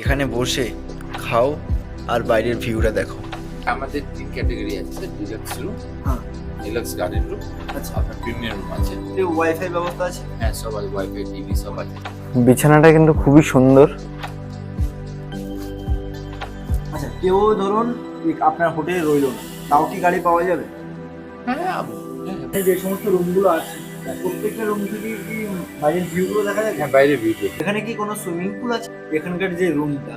এখানে বসে খাও আর বাইরের ভিউটা দেখো। আমাদের তিন ক্যাটাগরি আছে ডিলাক্স রুম হ্যাঁ। ডিলাক্স গার্ডেন রুম আচ্ছা। আপনার প্রিমিয়াম রুম আছে। ওয়াইফাই ব্যবস্থা আছে? হ্যাঁ সব আছে ওয়াইফাই টিভি সব আছে। বিছানাটা কিন্তু খুবই সুন্দর। কেউ ধরুন আপনার হোটেলে রইল না তাও কি গাড়ি পাওয়া যাবে? হ্যাঁ আম- হ্যাঁ, এই যে সমস্ত রুমগুলো আছে প্রত্যেকটা রুম থেকে কি বাইরের ভিউগুলো দেখা যায়? হ্যাঁ বাইরে ভিউ এখানে কি কোনো সুইমিং পুল আছে? এখানকার যে রুমটা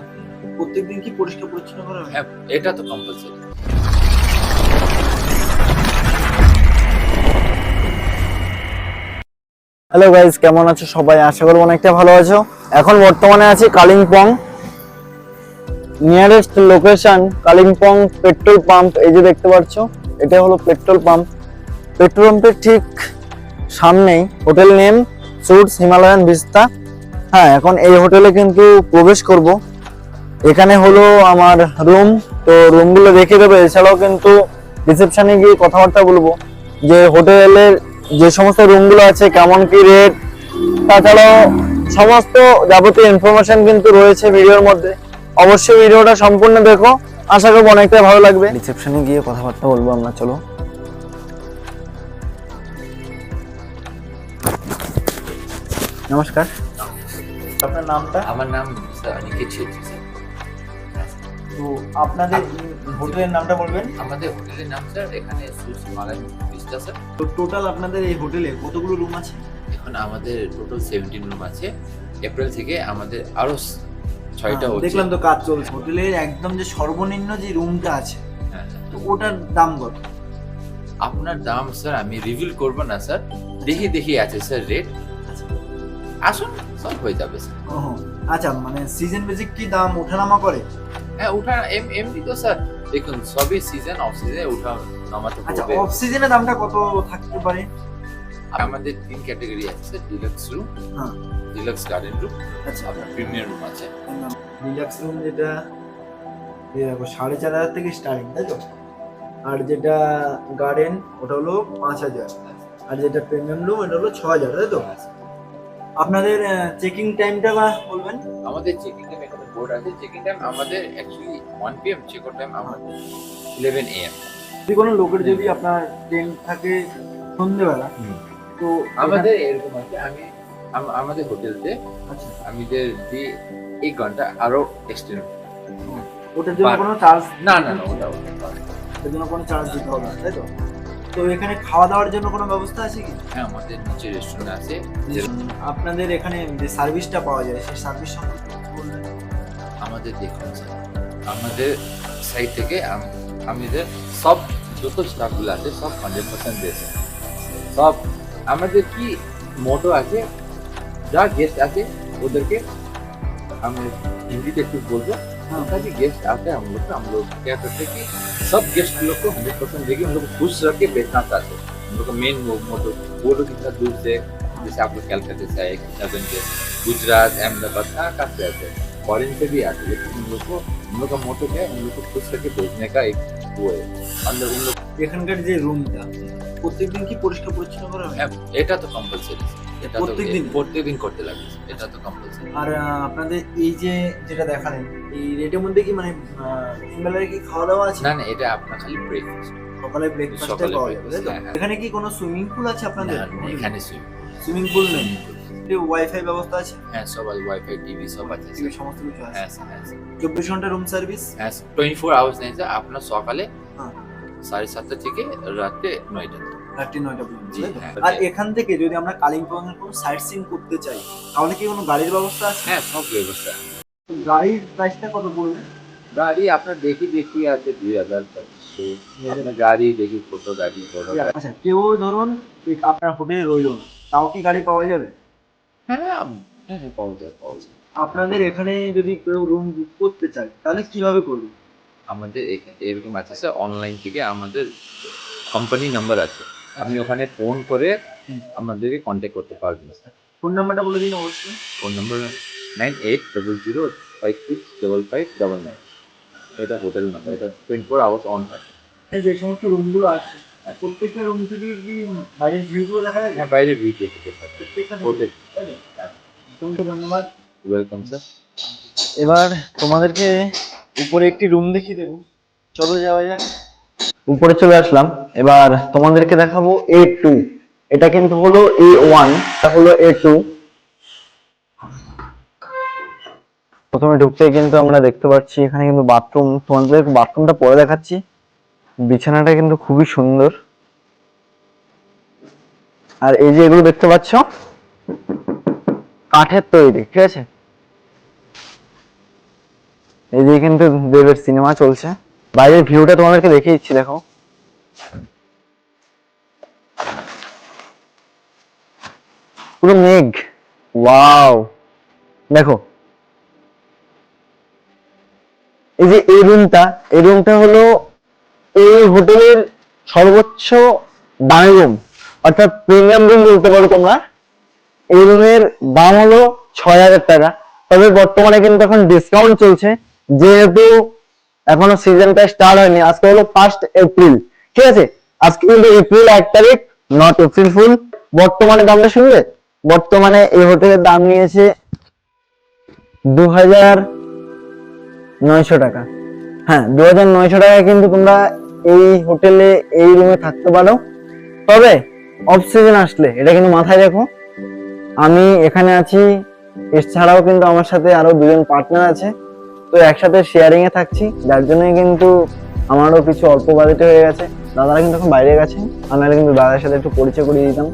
প্রত্যেকদিন কি পরিষ্কার পরিচ্ছন্ন করা হ্যাঁ? এটা তো কম্পালসারি হ্যালো গাইজ কেমন আছো সবাই? আশা করব অনেকটা ভালো আছো। এখন বর্তমানে আছি Kalimpong. Nearest location Kalimpong petrol pump এই যে দেখতে পাচ্ছ, এটা হলো পেট্রোল পাম্প পেট্রোল পাম্পের ঠিক সামনেই hotel name Suites Himalayan Vista হ্যাঁ এখন এই হোটেলে কিন্তু প্রবেশ করব। এখানে হলো আমার রুম তো রুমগুলো দেখে দেবে। এছাড়াও কিন্তু রিসেপশানে গিয়ে কথাবার্তা বলব যে হোটেলের যে সমস্ত রুমগুলো আছে, কেমন কি রেট তাছাড়াও সমস্ত যাবতীয় ইনফরমেশন কিন্তু রয়েছে ভিডিওর মধ্যে। অবশ্যই ভিডিওটা সম্পূর্ণ দেখো। আশা করব অনেকটাই ভালো লাগবে। রিসেপশনে গিয়ে কথাবার্তা বলব আমরা চলো। নমস্কার। আপনার নামটা? আমার নাম অনিকেত ছেত্রী তো আপনাদের হোটেলের নামটা বলবেন? আমাদের হোটেলের নাম স্যার এখানে ভিস্টা স্যার। তো টোটাল আপনাদের এই হোটেলে কতগুলো রুম আছে? এখন আমাদের টোটাল সেভেন্টিন রুম আছে। এপ্রিল থেকে আমাদের আরও স- ছয়টা হ্যাঁ, দেখলাম তো কাজ চলছে। হোটেলের একদম যে সর্বনিম্ন যে রুমটা আছে হ্যাঁ। তো ওটার দাম কত? আপনার দাম স্যার আমি রিভিল করব না স্যার। দেখি দেখি আছে স্যার রেট আসুন সব হয়ে যাবে স্যার। আচ্ছা মানে সিজন বেসিক কি দাম ওঠানামা করে? হ্যাঁ উঠা এম এমনি তো স্যার। দেখুন সবই সিজন অফ সিজনে উঠা নামাতে আচ্ছা অফ সিজনে দামটা কত থাকতে পারে? আমাদের তিন ক্যাটাগরি আছে স্যার ডিলাক্স রুম হ্যাঁ। ডিলাক্স গার্ডেন রুম আচ্ছা। আপনার প্রিমিয়াম রুম আছে। ডিলাক্স রুম যেটা দেখো সাড়ে চার হাজার থেকে স্টার্টিং তাই তো? আর যেটা গার্ডেন ওটা হলো পাঁচ হাজার। আর যেটা প্রিমিয়াম রুম এটা হলো ছ হাজার তাই তো? আপনাদের চেকিং টাইমটা বা বলবেন? আমাদের চেকিং টাইম এখানে বোর্ড আছে। চেকিং টাইম আমাদের actually one P M check out time আমাদের ইলেভেন এ এম যদি কোনো লোকের যদি আপনার ট্রেন থাকে সন্ধ্যেবেলা তো আমাদের এরকম আছে আম- আমাদের হোটেলতে আচ্ছা। আমাদের দিয়ে এক ঘণ্টা আরও এক্সটেন্ড ওটার জন্য কোনো চার্জ না না না ওটা। ওটার জন্য কোনো চার্জ দিতে হবে না তাই তো? তো এখানে খাওয়া দাওয়ার জন্য কোনো ব্যবস্থা আছে কি? হ্যাঁ আমাদের নিচে রেস্টুরেন্ট আছে। আপনাদের এখানে যে সার্ভিসটা পাওয়া যায় সেই সার্ভিস সম্পর্কে আমাদের দেখুন আমাদের সাইড থেকে আমাদের সব যত স্টাফগুলো আছে সব হান্ড্রেড পার্সেন্ট দিয়েছে সব আমাদের কি মোটো আছে? যা গেস্ট আছে ওদেরকে আমি हिंदी একটু বলবো हाँ उनका भी गेस्ट आते हैं हम लोग का हम लोग क्या करते हैं कि सब गेस्ट लोग को हंड्रेड परसेंट देके उन लोग को खुश रख के बेचना चाहते हैं हम लोग का मेन मोटो वो लोग इतना दूर से जैसे आप लोग कलकत्ते से आए कितना से गुजरात अहमदाबाद कहाँ कहाँ से आते हैं फॉरेन से भी आते हैं लेकिन उन लोग को उन लोग का मोटो क्या है उन लोग को खुश करके भेजने का एक वो है अंदर उन लोग এখানকার যে রুমটা প্রত্যেকদিন কি পরিষ্কার পরিচ্ছন্ন করা হয় এটা তো কম্পালসারি এটা প্রত্যেকদিন? প্রত্যেকদিন করতে লাগে এটা তো কম্পালসারি আর আপনাদের এই যে যেটা দেখালেন এই রেটের মধ্যে কি মানে তিন বেলায় কি খাওয়া দাওয়া আছে? না না এটা আপনার খালি ব্রেকফাস্ট সকালে ব্রেকফাস্টে পাওয়া যাবে হ্যাঁ, হ্যাঁ। এখানে কি কোনো সুইমিং পুল আছে আপনাদের? এখানে সুইমিং সুইমিং পুল নেই? ওয়াইফাই ব্যবস্থা আছে? হ্যাঁ সব আছে ওয়াইফাই টিভি সব আছে টিভি সমস্ত কিছু আছে। হ্যাঁ হ্যাঁ চব্বিশ ঘণ্টা রুম সার্ভিস হ্যাঁ টোয়েন্টি ফোর আওয়ার্স নেই আপনার সকালে। সাড়ে সাতটা থেকে রাতে নয়টা রাত্রি নয়টা পর্যন্ত। আর এখান থেকে যদি আমরা কালিম্পং এর কোনো সাইট সিন করতে চাই তাহলে কি কোনো গাড়ির ব্যবস্থা আছে? হ্যাঁ সব ব্যবস্থা গাড়ির প্রাইসটা কত পড়বে? গাড়ি আপনার দেখি দেখি আছে দুই হাজার গাড়ি দেখি ছোট গাড়ি বড় আচ্ছা কেউ ধরুন আপনার হোটেলে রইল তাও কি গাড়ি পাওয়া যাবে? হ্যাঁ হ্যাঁ হ্যাঁ, পাওয়া যায় পাওয়া যায়। আপনাদের এখানে যদি কেউ রুম বুক করতে চায় তাহলে কীভাবে করবে? আমাদের এরকম আছে স্যার অনলাইন থেকে আমাদের কোম্পানি নাম্বার আছে। আপনি ওখানে ফোন করে আমাদেরকে কন্ট্যাক্ট করতে পারবেন স্যার ফোন নাম্বারটা বলে দিন অবশ্যই। Phone number nine eight double zero five six double five double nine এটা হোটেল নাম্বার এটা টোয়েন্টি ফোর আওয়ার্স অন থাকে যে সমস্ত রুমগুলো আছে প্রত্যেকটা রুম থেকে কি বাইরের ভিউগুলো দেখা যায়? হ্যাঁ বাইরে ভিউ দেখতে পারেন। প্রত্যেকটা ধন্যবাদ। ওয়েলকাম স্যার এবার তোমাদেরকে উপরে একটি রুম দেখিয়ে দেবো। চলো যাওয়া যাক। উপরে চলে আসলাম। এবার তোমাদেরকে দেখাবো এ টু এটা কিন্তু হলো এ ওয়ান এটা হলো এ টু প্রথমে ঢুকতেই কিন্তু আমরা দেখতে পাচ্ছি, এখানে কিন্তু বাথরুম তোমাদের বাথরুমটা পরে দেখাচ্ছি। বিছানাটা কিন্তু খুবই সুন্দর। আর এই যে এগুলো দেখতে পাচ্ছ, কাঠের তৈরি, ঠিক আছে? এই যে কিন্তু দেবের সিনেমা চলছে। বাইরের ভিউটা তোমাদেরকে দেখিয়ে দিচ্ছি, দেখো। পুরো মেঘ। ওয়াও। দেখো। এই যে এই রুমটা এই রুমটা হলো এই হোটেলের সর্বোচ্চ দামি রুম অর্থাৎ প্রিমিয়াম রুম বলতে পারো তোমরা। এই রুমের দাম হলো ছয় হাজার টাকা। তবে বর্তমানে কিন্তু এখন ডিসকাউন্ট চলছে, যেহেতু এখনও সিজনটা স্টার্ট হয়নি, আজকে হলো ফার্স্ট এপ্রিল ঠিক আছে? আজকে কিন্তু এপ্রিল এক তারিখ নট এপ্রিল ফুল বর্তমানে দামটা শুনবে বর্তমানে এই হোটেলের দাম নিয়েছে দু হাজার নয়শো টাকা। হ্যাঁ দু হাজার নয়শো টাকায় কিন্তু তোমরা এই হোটেলে, এই রুমে থাকতে পারো। তবে অফ সিজন আসলে, এটা কিন্তু মাথায় রেখো। আমি এখানে আছি, এছাড়াও কিন্তু আমার সাথে আরও দুজন পার্টনার আছে। তো একসাথে শেয়ারিং এ থাকছি, যার জন্যই কিন্তু আমারও কিছু অল্প বাজেটে হয়ে গেছে। দাদারা কিন্তু এখন বাইরে গেছে। আমি নাহলে কিন্তু দাদার সাথে একটু পরিচয় করিয়ে দিতাম।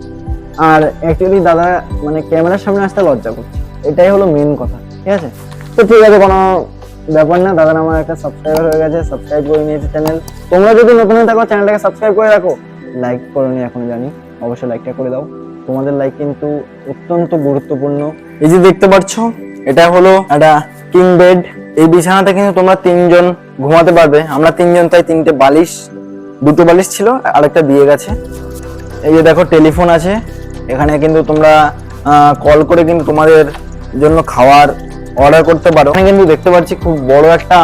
আর অ্যাকচুয়ালি দাদা মানে ক্যামেরার সামনে আসতে লজ্জা করছে। এটাই হলো মেন কথা, ঠিক আছে? তো ঠিক আছে, কোনো ব্যাপার না, দাদার আমার একটা সাবস্ক্রাইবার হয়ে গেছে সাবস্ক্রাইব করে নিয়েছে চ্যানেল তোমরা যদি নতুন হয়ে থাকো চ্যানেলটাকে সাবস্ক্রাইব করে রাখো। লাইক করো নি, এখন জানি। অবশ্যই লাইকটা করে দাও। তোমাদের লাইক কিন্তু অত্যন্ত গুরুত্বপূর্ণ। এই যে দেখতে পাচ্ছ, এটা হলো একটা কিং বেড এই বিছানাতে কিন্তু তোমরা তিনজন ঘুমাতে পারবে। আমরা তিনজন, তাই তিনটে বালিশ। দুটো বালিশ ছিল, আরেকটা দিয়ে গেছে। এই যে দেখো, টেলিফোন আছে। এখানে কিন্তু তোমরা কল করে কিন্তু তোমাদের জন্য খাওয়ার অর্ডার করতে পারো। এখানে কিন্তু দেখতে পাচ্ছি খুব বড় একটা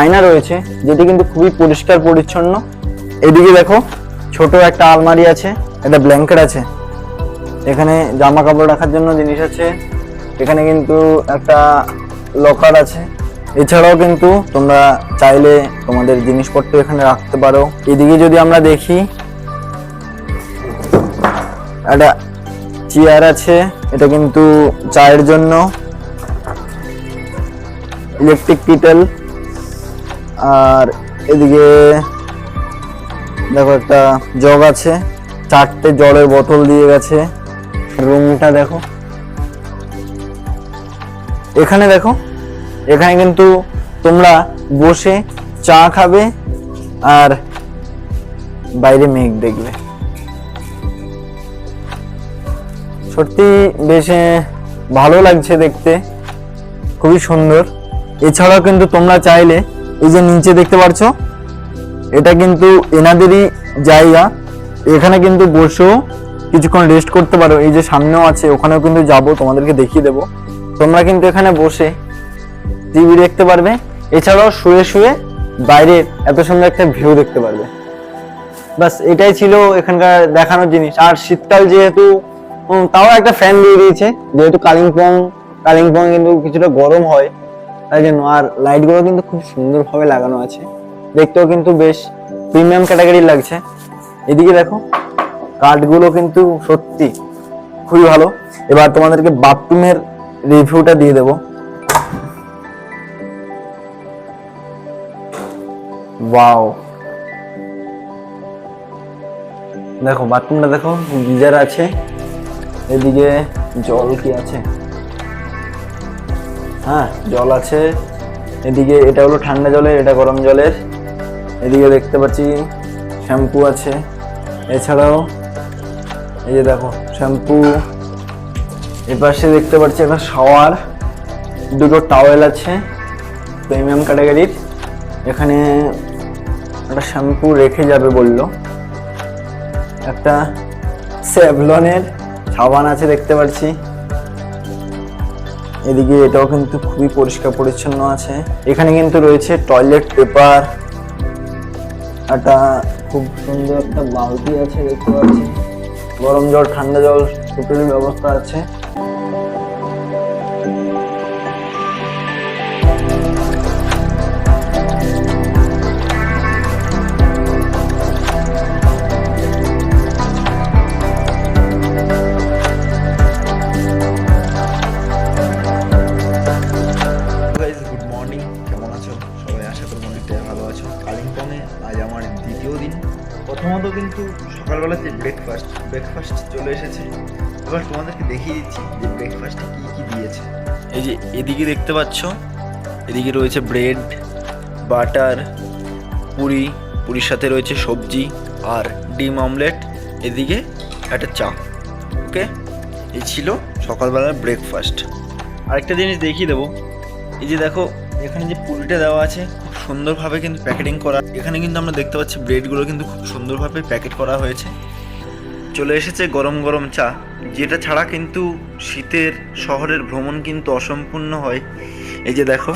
আয়না রয়েছে, যেটি কিন্তু খুবই পরিষ্কার পরিচ্ছন্ন। এদিকে দেখো, ছোট একটা আলমারি আছে, একটা ব্ল্যাঙ্কেট আছে। এখানে জামা কাপড় রাখার জন্য জিনিস আছে। এখানে কিন্তু একটা লকার আছে। এছাড়াও কিন্তু তোমরা চাইলে তোমাদের জিনিসপত্র এখানে রাখতে পারো। এদিকে যদি আমরা দেখি, একটা চেয়ার আছে, এটা কিন্তু চায়ের জন্য। ইলেকট্রিক কিটেল আর এদিকে দেখো একটা জগ আছে, চারটে জলের বোতল দিয়ে গেছে। রুমটা দেখো। এখানে দেখো এখানে কিন্তু তোমরা বসে চা খাবে আর বাইরে মেঘ দেখবে। সত্যি বেশ ভালো লাগছে দেখতে। খুবই সুন্দর। এছাড়াও কিন্তু তোমরা চাইলে এই যে নিচে দেখতে পারছ এটা কিন্তু এনাদেরই জায়গা। এখানে কিন্তু বসেও কিছুক্ষণ রেস্ট করতে পারো। এই যে সামনেও আছে, ওখানেও কিন্তু যাব, তোমাদেরকে দেখিয়ে দেবো। তোমরা কিন্তু এখানে বসে টিভি দেখতে পারবে। এছাড়াও শুয়ে শুয়ে বাইরের এত সুন্দর একটা ভিউ দেখতে পারবে। বাস এটাই ছিল এখানকার দেখানোর জিনিস। আর শীতকাল যেহেতু তাও একটা ফ্যান দিয়ে দিয়েছে। যেহেতু কালিম্পং কালিম্পং কিন্তু কিছুটা গরম হয়, তাই জন্য। আর লাইটগুলো কিন্তু খুব সুন্দরভাবে লাগানো আছে। দেখতেও কিন্তু বেশ প্রিমিয়াম ক্যাটাগরির লাগছে। এদিকে দেখো কাঠগুলো কিন্তু সত্যি খুবই ভালো। এবার তোমাদেরকে বাথরুমের রিভিউটা দিয়ে দেবো। ওয়াও দেখো, বাথরুমটা দেখো, গিজার আছে। এদিকে জল কি আছে? হ্যাঁ জল আছে। এদিকে এটা হলো ঠান্ডা জলের এটা গরম জলের। এদিকে দেখতে পাচ্ছি শ্যাম্পু আছে। এছাড়াও এই যে দেখো, শ্যাম্পু। এপাশে দেখতে পাচ্ছি একটা শাওয়ার, দুটো টাওয়েল আছে প্রিমিয়াম ক্যাটাগরির এখানে একটা শ্যাম্পু রেখে যাবে বলল। একটা স্যাভলনের সাবান আছে দেখতে পাচ্ছি। এদিকে এটাও কিন্তু খুবই পরিষ্কার পরিচ্ছন্ন আছে। এখানে কিন্তু রয়েছে টয়লেট পেপার একটা খুব সুন্দর একটা বালতি আছে দেখতে পাচ্ছি। গরম জল, ঠান্ডা জল দুটোরই ব্যবস্থা আছে। ব্রেকফাস্ট চলে এসেছে। এবার তোমাদেরকে দেখিয়ে দিচ্ছি যে ব্রেকফাস্টে কী কী দিয়েছে। এই যে এদিকে দেখতে পাচ্ছ, এদিকে রয়েছে ব্রেড বাটার পুরি, পুরির সাথে রয়েছে সবজি আর ডিম অমলেট এদিকে একটা চা ওকে এই ছিল সকালবেলার ব্রেকফাস্ট আরেকটা জিনিস দেখিয়ে দেবো। এই যে দেখো, এখানে যে পুরিটা দেওয়া আছে, খুব সুন্দরভাবে কিন্তু প্যাকেটিং করা, এখানে কিন্তু আমরা দেখতে পাচ্ছি ব্রেডগুলো কিন্তু খুব সুন্দরভাবে প্যাকেট করা হয়েছে। চলে এসেছে গরম গরম চা, যেটা ছাড়া কিন্তু শীতের শহরের ভ্রমণ কিন্তু অসম্পূর্ণ হয়। এই যে দেখো